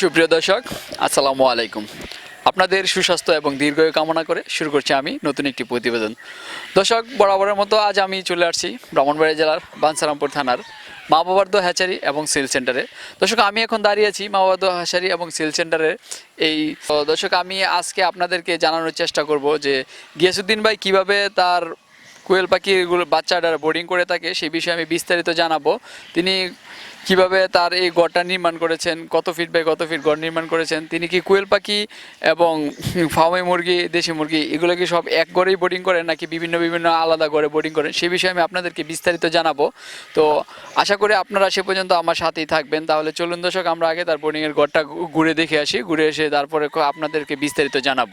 সুপ্রিয় দর্শক, আসসালামু আলাইকুম। আপনাদের সুস্বাস্থ্য এবং দীর্ঘায়ু কামনা করে শুরু করছি আমি নতুন একটি প্রতিবেদন। দর্শক, বরাবরের মতো আজ আমি চলে আসছি ব্রাহ্মণবাড়িয়া জেলার বানসারামপুর থানার মা বাবার দো হ্যাচারি এবং সেল সেন্টারে। দর্শক, আমি এখন দাঁড়িয়ে আছি মা বাবার দো হ্যাচারি এবং সেল সেন্টারে। এই, দর্শক, আমি আজকে আপনাদেরকে জানানোর চেষ্টা করব যে গিয়াসুদ্দিন ভাই কীভাবে তার কোয়েল পাখিগুলো বাচ্চাটা বোর্ডিং করে থাকে, সেই বিষয়ে আমি বিস্তারিত জানাব। তিনি কীভাবে তার এই গড়টা নির্মাণ করেছেন, কত ফিট বাই কত ফিট গড় নির্মাণ করেছেন, তিনি কি কোয়েল পাখি এবং ফার্মে মুরগি, দেশি মুরগি, এগুলো কি সব এক গড়েই বোর্ডিং করেন নাকি বিভিন্ন বিভিন্ন আলাদা গড়ে বোর্ডিং করেন সেই বিষয়ে আমি আপনাদেরকে বিস্তারিত জানাব। তো আশা করি আপনারা সে পর্যন্ত আমার সাথেই থাকবেন। তাহলে চলুন দর্শক, আমরা আগে তার বোর্ডিংয়ের গড়টা ঘুরে দেখে আসি, ঘুরে এসে তারপরে আপনাদেরকে বিস্তারিত জানাব।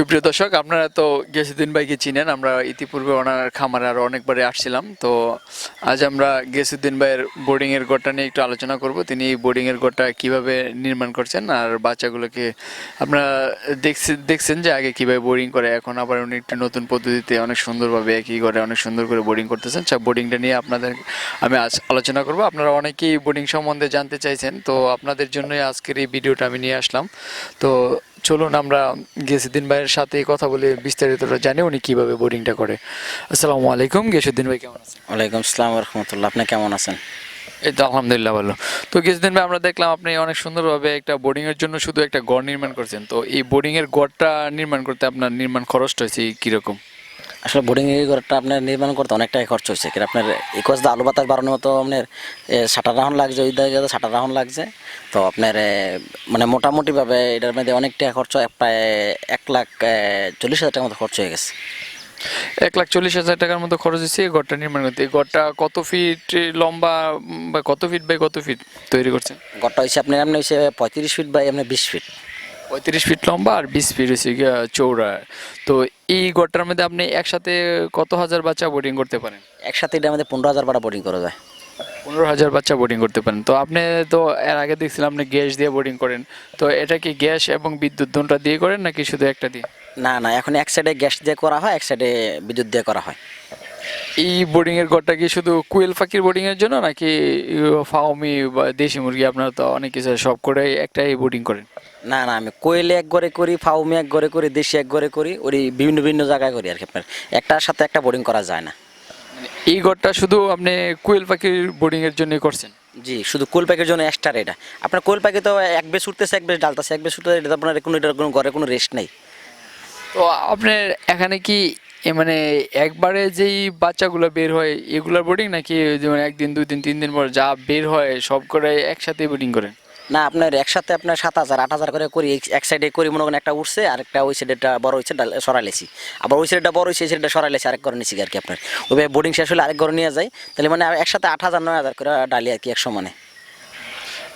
সুপ্রিয় দর্শক, আপনারা তো গেসুদ্দিন ভাইকে চিনেন, আমরা ইতিপূর্বে ওনার খামারে আরও অনেকবারই আসছিলাম। তো আজ আমরা গেসুদ্দিন ভাইয়ের বোর্ডিংয়ের গড়টা নিয়ে একটু আলোচনা করব। তিনি বোর্ডিংয়ের গড়টা কীভাবে নির্মাণ করছেন আর বাচ্চাগুলোকে আপনারা দেখছেন দেখছেন যে আগে কীভাবে বোর্ডিং করে, এখন আবার উনি একটি নতুন পদ্ধতিতে অনেক সুন্দরভাবে একই ঘরে অনেক সুন্দর করে বোর্ডিং করতেছেন। সব বোর্ডিংটা নিয়ে আপনাদের আমি আজ আলোচনা করব। আপনারা অনেকেই বোর্ডিং সম্বন্ধে জানতে চাইছেন, তো আপনাদের জন্যই আজকের এই ভিডিওটা আমি নিয়ে আসলাম। তো চলুন আমরা গেসুদ্দিন ভাইয়ের সাথে কথা বলে বিস্তারিতটা জানি উনি কীভাবে বোর্ডিংটা করে। আসসালামু আলাইকুম গেসুদ্দিন ভাই কেমন আছেন? ওয়ালাইকুম আসসালাম রহমতুল্লাহ আপনি কেমন আছেন? এই তো আলহামদুলিল্লাহ ভালো। তো কিছুদিন ভাই আমরা দেখলাম আপনি অনেক সুন্দরভাবে একটা বোর্ডিংয়ের এর জন্য শুধু একটা গড় নির্মাণ করছেন। তো এই বোর্ডিংয়ের এর গড়টা নির্মাণ করতে আপনার নির্মাণ খরচটা হয়েছে কীরকম? আসলে বোর্ডিং ঘরটা আপনার নির্মাণ করতে অনেকটাই খরচ হয়েছে। কিন্তু আপনার ইকোয়াস দা আলু বাতাস বাড়ানোর মতো আপনার ষাটার রাউন্ড লাগছে ওই দিকে ষাটার রাউন্ড লাগছে। তো আপনার মানে মোটামুটিভাবে এটার মধ্যে অনেক টাকা খরচ প্রায় এক লাখ চল্লিশ হাজার টাকার মতো খরচ হয়ে গেছে। এক লাখ চল্লিশ হাজার টাকার মতো খরচ হয়েছে এই গড়টা নির্মাণ করতে। এই গড়টা কত ফিট লম্বা বা কত ফিট বাই কত ফিট তৈরি করছেন ঘরটা হয়েছে আপনার এমনি হয়েছে পঁয়ত্রিশ ফিট বাই এমনি বিশ ফিট। পঁয়ত্রিশ ফিট লম্বা আর বিশ ফিট হচ্ছে চৌড়া তো এই গড়টার মধ্যে আপনি একসাথে কত হাজার বাচ্চা বোর্ডিং করতে পারেন? একসাথে এটা আমাদের পনেরো হাজার বাড়া বোর্ডিং করা যায়। পনেরো হাজার বাচ্চা বোর্ডিং করতে পারেন। তো আপনি তো এর আগে দেখছিলাম আপনি গ্যাস দিয়ে বোর্ডিং করেন। তো এটা কি গ্যাস এবং বিদ্যুৎ দুটা দিয়ে করেন নাকি শুধু একটা দিয়ে? না না এখন এক সাইডে গ্যাস দিয়ে করা হয় এক সাইডে বিদ্যুৎ দিয়ে করা হয়। এই বোর্ডিং এর ঘরটা কি শুধু কুয়েল পাখির বোর্ডিং এর জন্য নাকি ফাউমি বা দেশি মুরগি আপনারা তো অনেক কিছু সব করে একটাই বোর্ডিং করেন? না না আমি কোয়েলে এক ঘরে করি ফাউমি এক ঘরে করি দেশি এক ঘরে করি ওই বিভিন্ন বিভিন্ন জায়গায় করি আর কি আপনার। একটার সাথে একটা বোর্ডিং করা যায় না। মানে এই ঘরটা শুধু আপনি কোয়েল পাখির বোর্ডিং এর জন্যই করছেন? জি শুধু কোয়েল পাখির জন্য এক্সট্রা এটা আপনার কোল পাখি তো এক বেশ উঠতেছে এক বেশ ডালতেছে এক বেশ উঠতেছে এটা আপনার কোনো এটার কোনো ঘরে কোনো রেস্ট নেই। তো আপনার এখানে কি মানে একবারে যেই বাচ্চাগুলো বের হয় এগুলোর বোর্ডিং নাকি যেমন একদিন দুই দিন তিন দিন পর যা বের হয় সব করে একসাথে বোর্ডিং করেন? না, আপনার একসাথে আপনার সাত হাজার, আট হাজার করে করি, এক- সাইডে করি, মনে করেন একটা উঠছে, আর একটা ওই সাইডেটা বড় হয়েছে সরাইলেছি আবার ওই সাইডটা বড় হয়েছে সাইডটা সরাইলেছি আরেক ঘরে নিয়েছি আর কি আপনার। ওইভাবে বোর্ডিং শেষ হলে আরেক ঘরে নিয়ে যায়, তাহলে মানে একসাথে আট হাজার, নয় হাজার করে ডালি আর কি এক সমানে।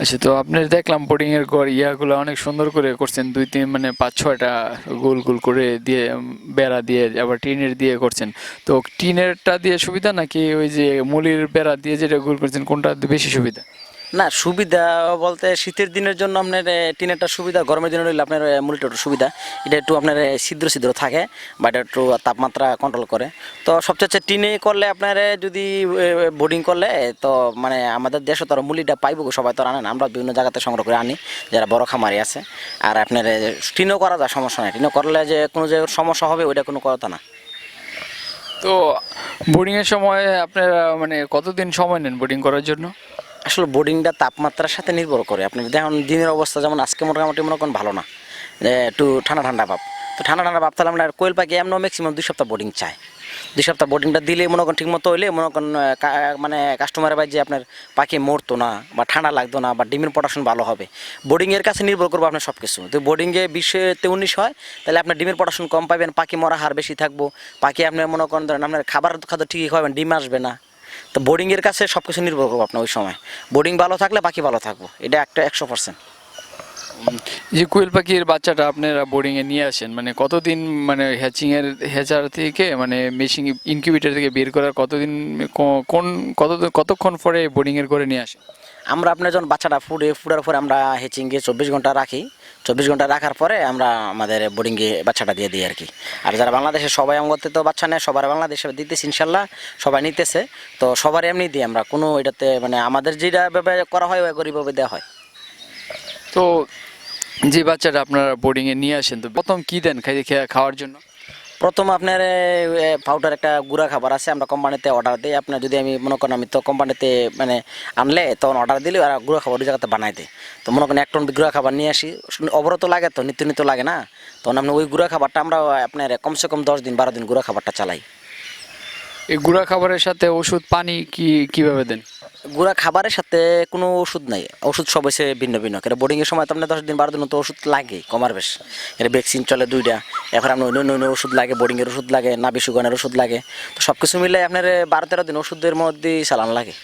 আচ্ছা তো আপনার দেখলাম বোর্ডিং এর ঘর ইয়াগুলো অনেক সুন্দর করে করছেন, দুই তিন মানে পাঁচ, ছয়টা গোল গোল করে দিয়ে বেড়া দিয়ে, আবার টিনের দিয়ে করছেন। তো টিনেরটা দিয়ে সুবিধা নাকি ওই যে মুলির বেড়া দিয়ে যেটা গোল করছেন, কোনটা বেশি সুবিধা? না, সুবিধা বলতে শীতের দিনের জন্য আপনার টিনেরটা সুবিধা, গরমের দিনে হলে আপনার মুলিটা একটু সুবিধা। এটা একটু আপনার ছিদ্র ছিদ্র থাকে বা এটা একটু তাপমাত্রা কন্ট্রোল করে। তো সবচেয়ে টিনে করলে আপনার যদি বোর্ডিং করলে তো মানে আমাদের দেশে তো মুলিটা পাইব সবাই তো আর আনে না। আমরা বিভিন্ন জায়গাতে সংগ্রহ করে আনি, যারা বড় খামারি আছে। আর আপনার টিনও করা যায়, সমস্যা নেই। টিনও করলে যে কোনো যে সমস্যা হবে, ওইটা কোনো কথা না। তো বোর্ডিং এর সময় আপনারা মানে কতদিন সময় নেন বোর্ডিং করার জন্য? আসলে বোর্ডিংটা তাপমাত্রার সাথে নির্ভর করে। আপনি দেখুন দিনের অবস্থা যেমন আজকে মোটামুটি মনে করেন ভালো না একটু ঠান্ডা ঠান্ডা ভাব। তো ঠান্ডা ঠান্ডা ভাব তাহলে আমরা কোয়েল পাখি এমন ম্যাক্সিমাম দুই সপ্তাহ বোর্ডিং চাই। দুই সপ্তাহ বোর্ডিংটা দিলে মনে করেন ঠিক মতো হইলে মনে করেন মানে কাস্টমারের ভাই যে আপনার পাখি মরতো না বা ঠান্ডা লাগতো না বা ডিমের প্রোডাকশন ভালো হবে বোর্ডিংয়ের কাছে নির্ভর করব আপনার সব কিছু তো বোর্ডিংয়ে বিশে উনিশ হয়, তাহলে আপনার ডিমের প্রোডাকশন কম পাবেন, পাখি মরা হার বেশি থাকব, পাখি আপনার মনে করেন ধরেন আপনার খাবার খাদ্য ঠিকই খাবেন ডিম আসবে না। তো বোর্ডিংয়ের কাছে সব কিছু নির্ভর করব আপনার ওই সময়। বোর্ডিং ভালো থাকলে পাখি ভালো থাকব। এটা একটা একশো পার্সেন্ট যে কোয়েল পাখির বাচ্চাটা আপনারা বোর্ডিংয়ে নিয়ে আসেন মানে কতদিন মানে হ্যাচিংয়ের এর হ্যাচার থেকে মানে মেশিন ইনকিউবেটর থেকে বের করার কতদিন কোন কত কতক্ষণ পরে বোর্ডিংয়ের করে নিয়ে আসেন? আমরা আপনার যখন বাচ্চাটা ফুটে ফুটার পরে আমরা হেচিংয়ে চব্বিশ ঘণ্টা রাখি। চব্বিশ ঘণ্টা রাখার পরে আমরা আমাদের বোর্ডিংয়ে বাচ্চাটা দিয়ে দিই আর কি। আর যারা বাংলাদেশে সবাই আমগতে তো বাচ্চা নেয়, সবার বাংলাদেশে দিতেছে ইনশাল্লাহ, সবাই নিতেছে। তো সবার এমনি দিই আমরা, কোনো এটাতে মানে আমাদের যেটা ভাবে করা হয়, ওই গরিবভাবে দেওয়া হয়। তো যে বাচ্চাটা আপনারা বোর্ডিংয়ে নিয়ে আসেন, তো প্রথম কী দেন খাই খাওয়ার জন্য? প্রথম আপনার পাউডার একটা গুঁড়া খাবার আছে, আমরা কোম্পানিতে অর্ডার দিই। আপনার যদি আমি মনে করেন আমি তো কোম্পানিতে মানে আনলে, তখন অর্ডার দিলে আর গুঁড়া খাবার ওই জায়গাতে বানাই দেয় তো মনে করেন এক টন গুঁড়া খাবার নিয়ে আসি। অবরত লাগে তো, নিত্য নিত্য লাগে না। তখন আপনি ওই গুঁড়া খাবারটা আমরা, আপনার, কমসে কম দশ দিন, বারো দিন গুঁড়া খাবারটা চালাই। এই গুঁড়া খাবারের সাথে ওষুধ, পানি কি, কীভাবে দেন? গুঁড়া খাবারের সাথে কোনো ওষুধ নাই। ওষুধ সব হয়েছে ভিন্ন ভিন্ন। কেন বোর্ডিংয়ের সময় তো আপনার দশ দিন, বারো দিন তো ওষুধ লাগে, কমার বেশ। এটা ভ্যাকসিন চলে দুইটা। এখন আপনার অন্য অন্য ওষুধ লাগে বোর্ডিংয়ের ওষুধ লাগে নাবি সুগানের ওষুধ লাগে। তো সব কিছু মিলে আপনার বারো তেরো দিন ওষুধের মধ্যেই চালান লাগে।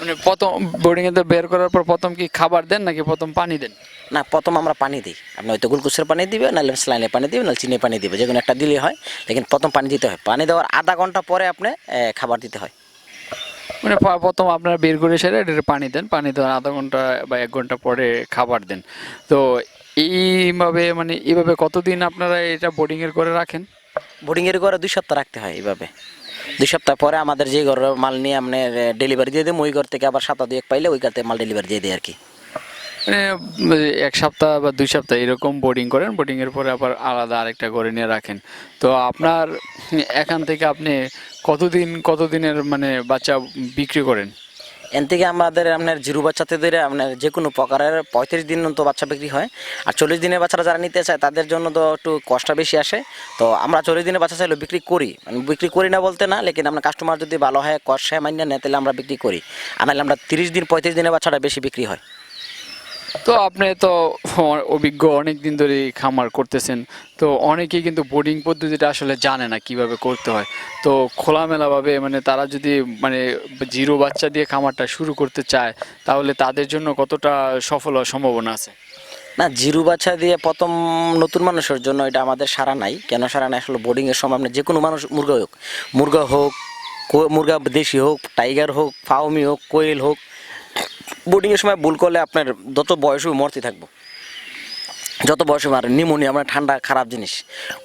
মানে প্রথম বোর্ডিং এ তো বের করার পর প্রথম কি খাবার দেন নাকি প্রথম পানি দেন? না প্রথম আমরা পানি দিই। আপনি হয়তো গ্লুকোজের পানি দিবে নাহলে স্লাইনের পানি দিবে নাহলে চিনি পানি দিবে যে কোনো একটা দিলেই হয়। লেকিন প্রথম পানি দিতে হয়। পানি দেওয়ার আধা ঘণ্টা পরে আপনি খাবার দিতে হয়। মানে প্রথম আপনারা বের করে সেরে এটা পানি দেন। পানি দেওয়ার আধা ঘণ্টা বা এক ঘণ্টা পরে খাবার দেন। তো এইভাবে মানে এইভাবে কতদিন আপনারা এটা বোর্ডিং এর করে রাখেন? বোর্ডিংয়ের করে দুই সপ্তাহ রাখতে হয় এইভাবে। দুই সপ্তাহ পরে আমাদের যে ঘর মাল নিয়ে আপনি ডেলিভারি দিয়ে দেবো, ওই ঘর থেকে আবার সাতা দুয়েক পাইলে ওই ঘর থেকে মাল ডেলিভারি দিয়ে দেয় আর কি। এক সপ্তাহ বা দুই সপ্তাহ এরকম বোর্ডিং করেন বোর্ডিং এর পরে আবার আলাদা আরেকটা করে নিয়ে রাখেন। তো আপনার এখান থেকে আপনি কতদিন, কতদিনের মানে বাচ্চা বিক্রি করেন? এন থেকে আমাদের আপনার জিরো বাচ্চাতে ধরে আপনার যে কোনো প্রকারের পঁয়ত্রিশ দিন তো বাচ্চা বিক্রি হয়। আর চল্লিশ দিনের বাচ্চারা যারা নিতে চায়, তাদের জন্য তো একটু কষ্টটা বেশি আসে। তো আমরা চল্লিশ দিনের বাচ্চা চাইলে বিক্রি করি। মানে বিক্রি করি না বলতে না, লেকিন আপনার কাস্টমার যদি ভালো হয় কষায় মান্য নেয়, তাহলে আমরা বিক্রি করি। আর নাহলে আমরা তিরিশ দিন, পঁয়ত্রিশ দিনের বাচ্চাটা বেশি বিক্রি হয়। তো আপনি তো অভিজ্ঞ অনেক দিন ধরে খামার করতেছেন। তো অনেকেই কিন্তু বোর্ডিং পদ্ধতিটা আসলে জানে না কীভাবে করতে হয়। তো খোলামেলাভাবে মানে তারা যদি মানে জিরো বাচ্চা দিয়ে খামারটা শুরু করতে চায়, তাহলে তাদের জন্য কতটা সফল হওয়ার সম্ভাবনা আছে? না, জিরু বাচ্চা দিয়ে প্রথম নতুন মানুষের জন্য এটা আমাদের সারা নাই। কেন সারা নাই? আসলে বোর্ডিংয়ের সময় আপনি যে কোনো মানুষ, মুরগা হোক মুরগা হোক মুরগা দেশি হোক টাইগার হোক ফাউমি হোক, কোয়েল হোক বোর্ডিংয়ের সময় ভুল করলে আপনার যত বয়স হবে মরতে থাকব। যত বয়স হবে আর নিমোনিয়া মানে ঠান্ডা, খারাপ জিনিস,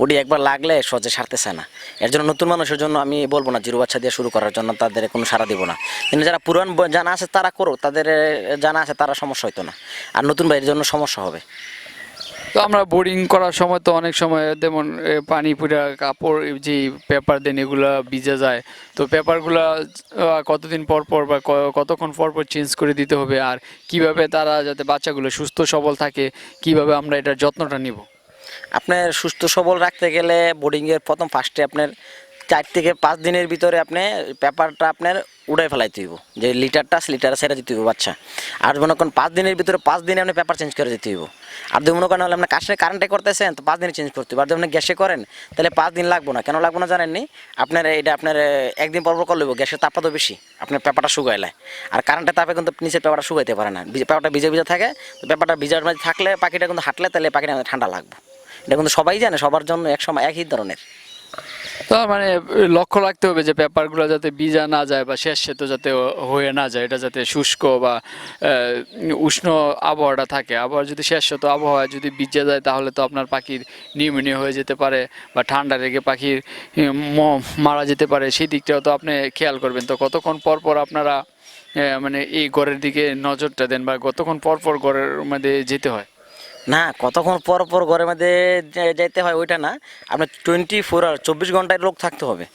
ওটি একবার লাগলে সহজে সারতেছে না। এর জন্য নতুন মানুষের জন্য আমি বলব না, জিরো বাচ্চা দিয়ে শুরু করার জন্য তাদের কোনো সারা দিব না। কিন্তু যারা পুরান জানা আছে তারা করো তাদের, জানা আছে তারা সমস্যা হইতো না। আর নতুন ভাইয়ের জন্য সমস্যা হবে। তো আমরা বোরিং করার সময় তো অনেক সময় যেমন পানি পুরা কাপড় যে পেপার দেন এগুলো ভিজে যায়। তো পেপারগুলা কতদিন পর পর বা কতক্ষণ পর পর চেঞ্জ করে দিতে হবে? আর কীভাবে তারা যাতে বাচ্চাগুলো সুস্থ, সবল থাকে? কীভাবে আমরা এটার যত্নটা নিব? আপনার সুস্থ, সবল রাখতে গেলে বোর্ডিংয়ের প্রথম ফার্স্টে আপনার চার থেকে পাঁচ দিনের ভিতরে আপনি পেপারটা আপনার উড়াই ফেলাইতে হইব। যে লিটারটা লিটারে সেরে দিতে হইব বাচ্চা আর মনে করেন পাঁচ দিনের ভিতরে পাঁচ দিনে আপনি পেপার চেঞ্জ করে দিতে হইব। আর যদি মনে করেন হলে আপনি কাশে কারেন্টে করতেছেন, তো পাঁচ দিনে চেঞ্জ করতে হবে আর যদি আপনি গ্যাসে করেন, তাহলে পাঁচ দিন লাগবো না। কেন লাগবো না জানেননি? আপনার এটা আপনার একদিন পর পর করলে হইব। গ্যাসের তাপটা তো বেশি। আপনার পেপারটা শুকাইলে আর কারেন্টের তাপে কিন্তু নিচের পেপারটা শুকাইতে পারে না। পেপারটা ভিজে ভিজে থাকে। তো পেপারটা ভিজার মধ্যে থাকলে পাখিটা কিন্তু হাঁটলে, তাহলে পাখিটা ঠান্ডা লাগবে। এটা কিন্তু সবাই জানে, সবার জন্য এক সময় একই ধরনের। মানে লক্ষ্য রাখতে হবে যে পেপারগুলো যাতে ভিজা না যায় বা শেষ সেতো যাতে হয়ে না যায়, এটা যাতে শুষ্ক বা উষ্ণ আবহাওয়াটা থাকে। আবার যদি শেষ সেতো আবহাওয়া যদি ভিজে যায়, তাহলে তো আপনার পাখির নিউমোনিয়া হয়ে যেতে পারে বা ঠান্ডা লেগে পাখির মারা যেতে পারে। সেই দিকটাও তো আপনি খেয়াল করবেন। তো কতক্ষণ পর পর আপনারা মানে এই ঘরের দিকে নজরটা দেন বা কতক্ষণ পর পর ঘরের মধ্যে যেতে হয়? না, কতক্ষণ পর পর ঘরের মধ্যে যাইতে হয় ওইটা না। আপনার টোয়েন্টি ফোর আওয়ার চব্বিশ ঘন্টায় লোক থাকতে হবে।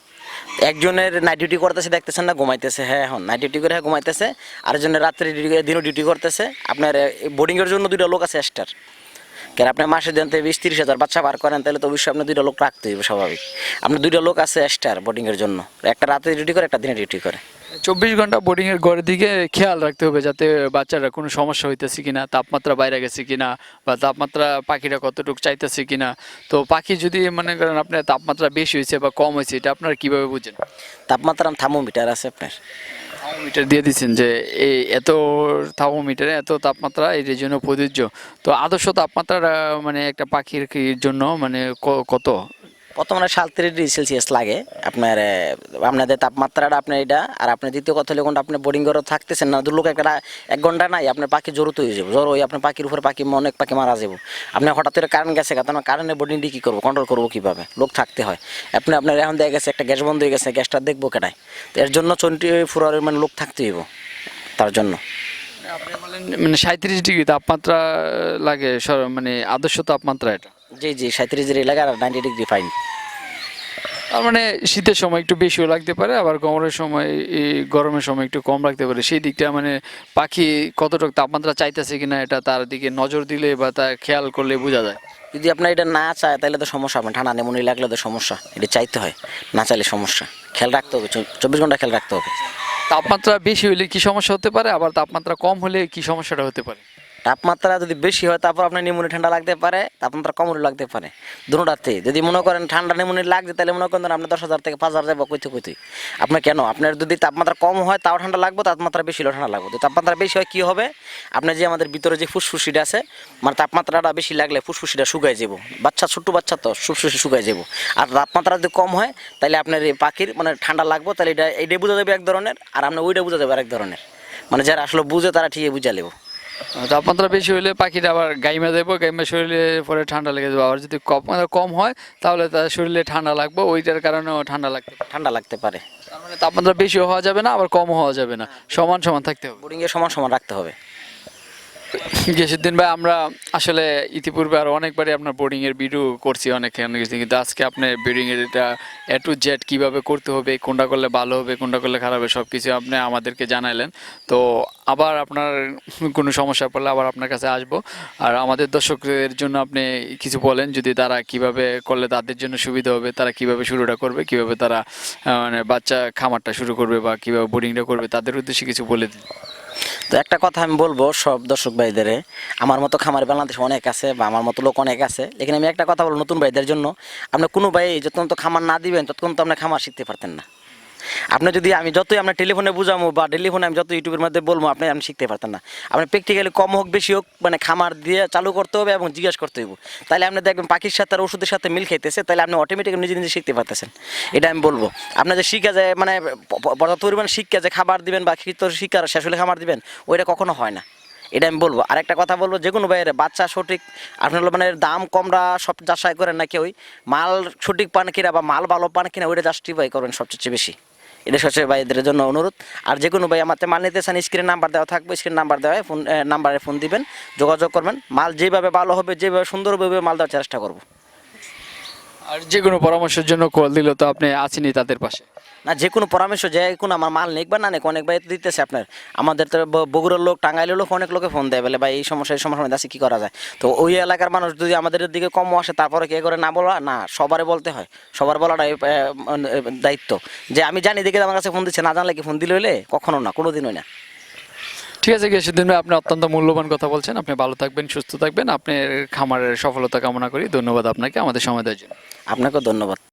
একজনের নাইট ডিউটি করতেছে, দেখতেছেন না, ঘুমাইতেছে হ্যাঁ এখন নাইট ডিউটি করে হ্যাঁ ঘুমাইতেছে, আরেকজনের রাত্রে দিনও ডিউটি করতেছে। আপনার বোর্ডিংয়ের জন্য দুইটা লোক আছে এক্সট্রার কেন আপনি মাসে দেন বিশ, তিরিশ হাজার বাচ্চা বার করেন, তাহলে তো অবশ্যই আপনি দুইটা লোক রাখতে হবে, স্বাভাবিক। আপনার দুইটা লোক আছে এক্সট্রার বোর্ডিংয়ের জন্য। একটা রাতে ডিউটি করে, একটা দিনে ডিউটি করে। চব্বিশ ঘণ্টা বোর্ডিং এর ঘরের দিকে খেয়াল রাখতে হবে যাতে বাচ্চারা কোনো সমস্যা হইতেছে কিনা তাপমাত্রা বাইরে গেছে কিনা বা তাপমাত্রা পাখিরা কতটুকু চাইতেছে কিনা। তো পাখি যদি মনে করেন আপনার তাপমাত্রা বেশি হয়েছে বা কম হয়েছে এটা আপনারা কীভাবে বুঝেন? তাপমাত্রা থার্মোমিটার আছে আপনার। থার্মোমিটার দিয়ে দিচ্ছেন যে এই এত থার্মোমিটারে এত তাপমাত্রা এর জন্য প্রযোজ্য। তো আদর্শ তাপমাত্রা মানে একটা পাখির জন্য মানে কত? প্রথমে সাতত্রিশ ডিগ্রি সেলসিয়াস লাগে। আপনার আপনাদের তাপমাত্রাটা আপনার এটা আর আপনার দ্বিতীয় কথা হলে আপনি বোর্ডিং করে থাকতেছেন না দুলোক একটা এক ঘণ্টা নাই, আপনার পাখি জড়িত হয়ে যাব। জ্বর হয়ে আপনার পাখির উপর পাখি অনেক পাখি মারা যাব। আপনি হঠাৎ করে কারেন্ট গেছে কারণ কারেন্টের বোর্ডিং দিয়ে কী করব কন্ট্রোল করব কীভাবে? লোক থাকতে হয়। আপনি, আপনার এখন দেখা গেছে একটা গ্যাস বন্ধ হয়ে গেছে, গ্যাসটা দেখব কেটায় তো এর জন্য টোয়েন্টি ফোর আওয়ারের মানে লোক থাকতে হইব, তার জন্য। আপনি মানে সাঁত্রিশ ডিগ্রি তাপমাত্রা লাগে মানে আদর্শ তাপমাত্রা এটা? জি জি সাঁত্রিশ ডিগ্রি লাগে আর নাইনটি ডিগ্রি ফাইন তার মানে শীতের সময় একটু বেশিও লাগতে পারে আবার গরমের সময় এই গরমের সময় একটু কম লাগতে পারে। সেই দিকটা মানে পাখি কতটুকু তাপমাত্রা চাইতেছে কিনা এটা তার দিকে নজর দিলে বা তা খেয়াল করলে বোঝা যায়। যদি আপনার এটা না চায় তাহলে তো সমস্যা হবে ঠান্ডা নেমনি লাগলে তো সমস্যা। এটা চাইতে হয় না চাইলে সমস্যা। খেয়াল রাখতে হবে চব- চব্বিশ ঘণ্টা খেয়াল রাখতে হবে। তাপমাত্রা বেশি হলে কি সমস্যা হতে পারে? আবার তাপমাত্রা কম হলে কি সমস্যাটা হতে পারে? তাপমাত্রা যদি বেশি হয়, তারপর আপনার নিমুনি ঠান্ডা লাগতে পারে, তাপমাত্রা কম হলে লাগতে পারে। দুটাতে যদি মনে করেন ঠান্ডা নিমুনি লাগছে, তাহলে মনে করেন আপনি দশ হাজার থেকে পাঁচ হাজার যাব কইতে কইতে। আপনার কেন? আপনার যদি তাপমাত্রা কম হয়, তাও ঠান্ডা লাগবে, তাপমাত্রা বেশি হলে ঠান্ডা লাগবে। তাপমাত্রা বেশি হয়, কী হবে? আপনার যে আমাদের ভিতরে যে ফুসফুসিটা আছে মানে তাপমাত্রাটা বেশি লাগলে ফুসফুসিটা শুকায় যাব। বাচ্চা, ছোট্ট বাচ্চা তো, ফুসফুসি শুকায় যাব। আর তাপমাত্রা যদি কম হয়, তাহলে আপনার এই পাখির মানে ঠান্ডা লাগবে, তাহলে এটা এইটাই বোঝা যাবে এক ধরনের, আর আপনার ওইটা বোঝা যাবে আরেক ধরনের। মানে যারা আসলে বুঝে, তারা ঠিকই বুঝা নেব। তাপমাত্রা বেশি হলে পাখিটা আবার গাইমা দেবো গাইমা শরীরে পরে ঠান্ডা লেগে যাবে। আবার যদি কম কম হয় তাহলে তার শরীরে ঠান্ডা লাগবে ওইটার কারণেও ঠান্ডা লাগতে ঠান্ডা লাগতে পারে। তার মানে তাপমাত্রা বেশি হওয়া যাবে না আবার কম হওয়া যাবে না। সমান সমান থাকতে হবে। বোর্ডিংয়ে সমান সমান রাখতে হবে। গেসুদ্দিন ভাই, আমরা আসলে ইতিপূর্বে আর অনেকবারই আপনার বোর্ডিং এর ভিডিও করছি অনেক কিন্তু আজকে আপনি বোর্ডিং এর এটা এ টু জেড কীভাবে করতে হবে, কোনটা করলে ভালো হবে, কোনটা করলে খারাপ হবে সব কিছু আপনি আমাদেরকে জানাইলেন। তো আবার আপনার কোনো সমস্যা পড়লে আবার আপনার কাছে আসব। আর আমাদের দর্শকদের জন্য আপনি কিছু বলেন, যদি তারা কীভাবে করলে তাদের জন্য সুবিধা হবে, তারা কীভাবে শুরুটা করবে, কীভাবে তারা মানে বাচ্চা খামারটা শুরু করবে বা কীভাবে বোর্ডিংটা করবে, তাদের উদ্দেশ্যে কিছু বলে দিন। তো একটা কথা আমি বলব সব দর্শক ভাইদের, আমার মতো খামার বাংলাদেশ অনেক আছে বা আমার মতো লোক অনেক আছে, লেকিন আমি একটা কথা বলব নতুন ভাইদের জন্য, আপনি কোনো ভাই যতক্ষণ তো খামার না দিবেন, ততক্ষণ তো আপনি খামার শিখতে পারতেন না। আপনি যদি আমি যতই আপনার টেলিফোনে বুঝাবো বা টেলিফোনে আমি যত ইউটিউবের মধ্যে বলব আপনি আপনি শিখতে পারতেন না। আপনি প্র্যাকটিক্যালি কম হোক, বেশি হোক মানে খামার দিয়ে চালু করতে হবে এবং জিজ্ঞেস করতে হবে তাহলে আপনি দেখবেন পাখির সাথে আর ওষুধের সাথে মিল খাইতেছে তাহলে আপনি অটোমেটিক নিজে নিজে শিখতে পারতেছেন। এটা আমি বলব। আপনার যে শিখা যায় মানে পর্যাপ্ত পরিমাণ শিক্ষা যে খাবার দিবেন বা তো শিক্ষার শেষ হলে খাবার দিবেন, ওইটা কখনো হয় না। এটা আমি বলব। আরেকটা কথা বলব, যে কোনো বাইরে বাচ্চা সঠিক আপনার মানে দাম কমরা সব যাচাই করেন না কেউই। মাল সঠিক পান কিনা বা মাল ভালো পান কিনা, ওইটা জাস্টিফাই করবেন সবচেয়ে বেশি। এটা সবচেয়ে ভাইদের জন্য অনুরোধ। আর যে কোনো ভাই আমাদের মাল নিতে চান স্ক্রিনে নাম্বার দেওয়া থাকবে স্ক্রিন নাম্বার দেওয়া ফোন নাম্বারে ফোন দিবেন, যোগাযোগ করবেন। মাল যেভাবে ভালো হবে, যেভাবে সুন্দরভাবে মাল দেওয়ার চেষ্টা করব। আর যে কোনো পরামর্শের জন্য কল দিলে তো আপনি আছেনই তাদের পাশে। না যে কোনো পরামর্শ যে কোনো আমার মাল নিক বা না নিক অনেক ভাই দিতেছে আপনার। আমাদের তো বগুড়ার লোক টাঙ্গাইলের লোক অনেক লোকে ফোন দেয় বলে ভাই এই সমস্যা এই সমস্যা আছে কি করা যায়? তো ওই এলাকার মানুষ যদি আমাদের দিকে কম আসে তারপরে কে করে না বলা? না সবারই বলতে হয়। সবার বলাটাই আহ, মানে, দায়িত্ব। যে আমি জানি দেখে আমার কাছে ফোন দিচ্ছে না জানলে কি ফোন দিলে হইলে কখনো না কোনো দিনই না। ঠিক আছে গিয়াসুদ্দিন ভাই আপনি অত্যন্ত মূল্যবান কথা বলছেন। আপনি ভালো থাকবেন সুস্থ থাকবেন। আপনার খামারের সফলতা কামনা করি। ধন্যবাদ আপনাকে আমাদের সময় দেওয়ার জন্য। আপনাকেও ধন্যবাদ।